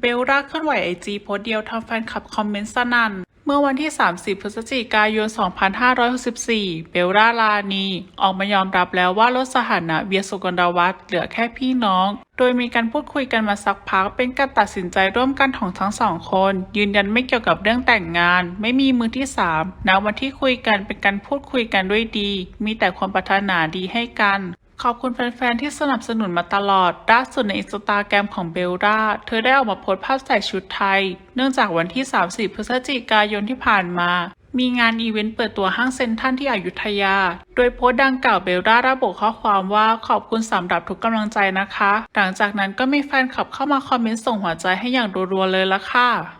เบลล่าเคลื่อนไหวไอจีโพสเดียวทำแฟนคลับคอมเมนต์สนั่น เมื่อวันที่ 30 พฤศจิกายน 2564 เบลล่าลานี ออกมายอมรับแล้วว่าลดสถานะเวียสุกลวัฒน์เหลือแค่พี่น้อง โดยมีการพูดคุยกันมาสักพักเป็นการตัดสินใจร่วมกันของทั้งสองคน ยืนยันไม่เกี่ยวกับเรื่องแต่งงาน ไม่มีมือที่สามณวันที่คุยกันเป็นการพูดคุยกันด้วยดี มีแต่ความปรารถนาดีให้กัน ขอบคุณแฟนๆ ที่สนับสนุนมาตลอด ล่าสุดในอินสตาแกรมของเบลล่า เธอได้ออกมาโพสต์ภาพใส่ชุดไทย เนื่องจากวันที่ 30 พฤศจิกายนที่ผ่านมา มีงานอีเวนต์เปิดตัวห้างเซ็นทรัลที่อยุธยา โดยโพสต์ดังกล่าวเบลล่าระบุข้อความว่าขอบคุณสำหรับทุกกำลังใจนะคะ หลังจากนั้นก็มีแฟนคลับเข้ามาคอมเมนต์ส่งหัวใจให้อย่างรัวๆเลยละค่ะ